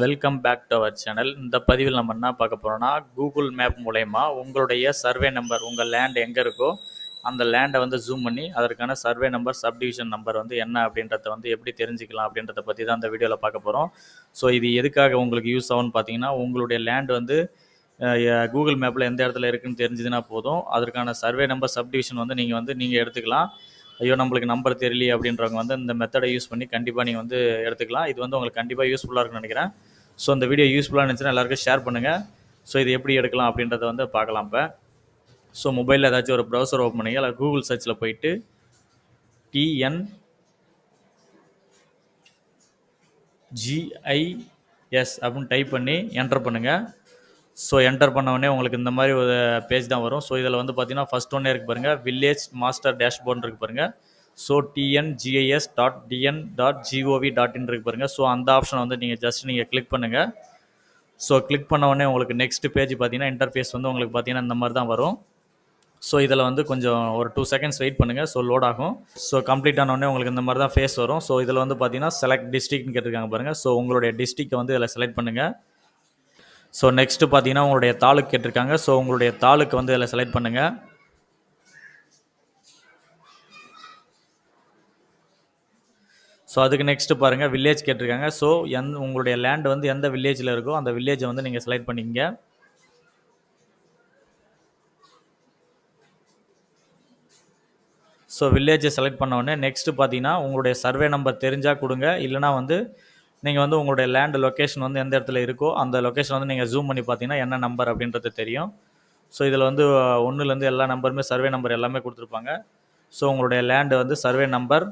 Welcome back to our channel இந்த பதிவில் நம்ம என்ன பார்க்க போகிறோம்னா கூகுள் மேப் மூலயமா உங்களுடைய சர்வே நம்பர் உங்கள் லேண்ட் எங்கே இருக்கோ அந்த லேண்டை வந்து ஜூம் பண்ணி அதற்கான சர்வே நம்பர் சப்டிவிஷன் நம்பர் வந்து என்ன அப்படின்றத வந்து எப்படி தெரிஞ்சுக்கலாம் அப்படின்றத பற்றி தான் அந்த வீடியோவில் பார்க்க போகிறோம் ஸோ இது எதுக்காக உங்களுக்கு யூஸ் ஆகும்னு பார்த்தீங்கன்னா உங்களுடைய லேண்ட் வந்து கூகுள் மேப்பில் எந்த இடத்துல இருக்குன்னு தெரிஞ்சதுன்னா போதும். அதற்கான சர்வே நம்பர் சப்டிவிஷன் வந்து நீங்கள் வந்து நீங்கள் எடுத்துக்கலாம். ஐயோ நம்மளுக்கு நம்பர் தெரியலையே அப்படின்றவங்க வந்து இந்த மெத்தடை யூஸ் பண்ணி கண்டிப்பாக நீங்கள் வந்து எடுத்துக்கலாம். இது வந்து உங்களுக்கு கண்டிப்பாக யூஸ்ஃபுல்லாக இருக்குன்னு நினைக்கிறேன். ஸோ இந்த வீடியோ யூஸ்ஃபுல்லாக இருந்துச்சுன்னா எல்லாருக்கும் ஷேர் பண்ணுங்கள் ஸோ இது எப்படி எடுக்கலாம் அப்படின்றத வந்து பார்க்கலாம் இப்போ. ஸோ மொபைலில் ஏதாச்சும் ஒரு ப்ரௌசர் ஓப்பன் பண்ணி இல்லை கூகுள் சர்ச்சில் போயிட்டு டிஎன் ஜிஐஎஸ் அப்படின்னு டைப் பண்ணி என்டர் பண்ணுங்கள் ஸோ என்டர் பண்ண உடனே உங்களுக்கு இந்த மாதிரி ஒரு பேஜ் தான் வரும். ஸோ இதில் வந்து பார்த்தீங்கன்னா ஃபஸ்ட் ஒன்னே இருக்கு பாருங்கள் வில்லேஜ் மாஸ்டர் டேஷ்போர்ட் இருக்கு பாருங்கள் so TNGIS dot TN dot GOV dot in இருக்கு பாருங்கள் ஸோ அந்த ஆப்ஷனை வந்து நீங்கள் ஜஸ்ட் நீங்கள் கிளிக் பண்ணுங்கள் ஸோ கிளிக் பண்ண உடனே உங்களுக்கு நெக்ஸ்ட் பேஜ் பார்த்தீங்கன்னா இன்டர்ஃபேஸ் வந்து உங்களுக்கு பார்த்தீங்கன்னா இந்த மாதிரி தான் வரும். ஸோ இதில் வந்து கொஞ்சம் ஒரு டூ செகண்ட்ஸ் வெயிட் பண்ணுங்கள் ஸோ லோட் ஆகும். ஸோ கம்ப்ளீட் ஆனோடனே உங்களுக்கு இந்த மாதிரி தான் ஃபேஸ் வரும். ஸோ இதில் வந்து பார்த்தீங்கன்னா செலக்ட் டிஸ்ட்ரிக்ட்னு கேட்டிருக்காங்க பாருங்கள் ஸோ உங்களுடைய டிஸ்ட்ரிக்டை வந்து இதில் செலக்ட் பண்ணுங்கள் ஸோ நெக்ஸ்ட்டு பார்த்தீங்கன்னா உங்களுடைய தாலுக்கு கேட்டிருக்காங்க. ஸோ உங்களுடைய தாலுக்கு வந்து இதில் செலக்ட் பண்ணுங்கள் ஸோ அதுக்கு நெக்ஸ்ட்டு பாருங்கள் வில்லேஜ் கேட்டிருக்காங்க. ஸோ எந் உங்களுடைய லேண்ட் வந்து எந்த வில்லேஜில் இருக்கோ அந்த வில்லேஜை வந்து நீங்கள் செலக்ட் பண்ணிக்கங்க. ஸோ வில்லேஜை செலக்ட் பண்ண உடனே நெக்ஸ்ட்டு பார்த்தீங்கன்னா உங்களுடைய சர்வே நம்பர் தெரிஞ்சால் கொடுங்க. இல்லைனா வந்து நீங்கள் வந்து உங்களுடைய லேண்ட் லொக்கேஷன் வந்து எந்த இடத்துல இருக்கோ அந்த லொக்கேஷன் வந்து நீங்கள் ஜூம் பண்ணி பார்த்தீங்கன்னா என்ன நம்பர் அப்படின்றது தெரியும். ஸோ இதில் வந்து ஒன்றுலேருந்து எல்லா நம்பருமே சர்வே நம்பர் எல்லாமே கொடுத்துருப்பாங்க. ஸோ உங்களுடைய லேண்டு வந்து சர்வே நம்பர்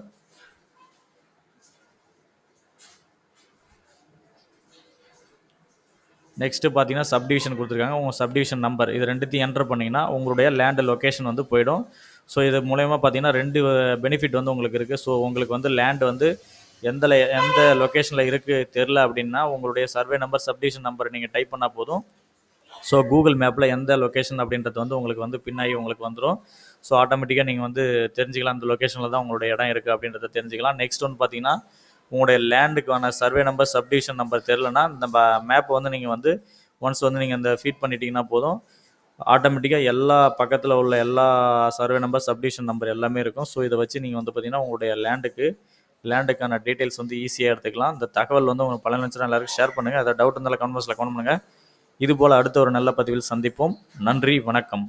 நெக்ஸ்ட்டு பார்த்தீங்கன்னா சப்டிவிஷன் கொடுத்துருக்காங்க. உங்கள் சப்டிவிஷன் நம்பர் இது ரெண்டுத்தையும் என்டர் பண்ணிங்கன்னா உங்களுடைய லேண்டு லொக்கேஷன் வந்து போயிடும். ஸோ இது மூலயமா பார்த்தீங்கன்னா ரெண்டு பெனிஃபிட் வந்து உங்களுக்கு இருக்குது ஸோ உங்களுக்கு வந்து லேண்ட் வந்து எந்த எந்த லொக்கேஷனில் இருக்குது தெரில அப்படின்னா உங்களுடைய சர்வே நம்பர் சப்டிவிஷன் நம்பர் நீங்கள் டைப் பண்ணால் போதும். ஸோ கூகுள் மேப்பில் எந்த லொக்கேஷன் அப்படின்றது வந்து உங்களுக்கு வந்து பின்னாகி உங்களுக்கு வந்துடும் ஸோ ஆட்டோமேட்டிக்காக நீங்கள் வந்து தெரிஞ்சுக்கலாம் அந்த லொக்கேஷனில் தான் உங்களுடைய இடம் இருக்குது அப்படின்றத தெரிஞ்சுக்கலாம். நெக்ஸ்ட் ஒன்று பார்த்தீங்கன்னா உங்களுடைய லேண்டுக்கான சர்வே நம்பர் சப்டிவிஷன் நம்பர் தெரிலனா இந்த மேப்பை வந்து நீங்கள் வந்து ஒன்ஸ் வந்து நீங்கள் அந்த ஃபீட் பண்ணிட்டீங்கன்னா போதும். ஆட்டோமேட்டிக்காக எல்லா பக்கத்தில் உள்ள எல்லா சர்வே நம்பர் சப்டிவிஷன் நம்பர் எல்லாமே இருக்கும். ஸோ இதை வச்சு நீங்கள் வந்து பார்த்தீங்கன்னா உங்களுடைய லேண்டுக்கு லேண்டுக்கான டீட்டெயில்ஸ் வந்து ஈஸியாக எடுத்துக்கலாம். இந்த தகவல் வந்து உங்களுக்கு பலன் நினச்சுன்னா எல்லாருக்கும் ஷேர் பண்ணுங்கள் அதை டவுட் இருந்தாலும் கமெண்ட் பாக்ஸில் கமெண்ட் பண்ணுங்கள் இது போல் அடுத்த ஒரு நல்ல பதிவில் சந்திப்போம். நன்றி வணக்கம்.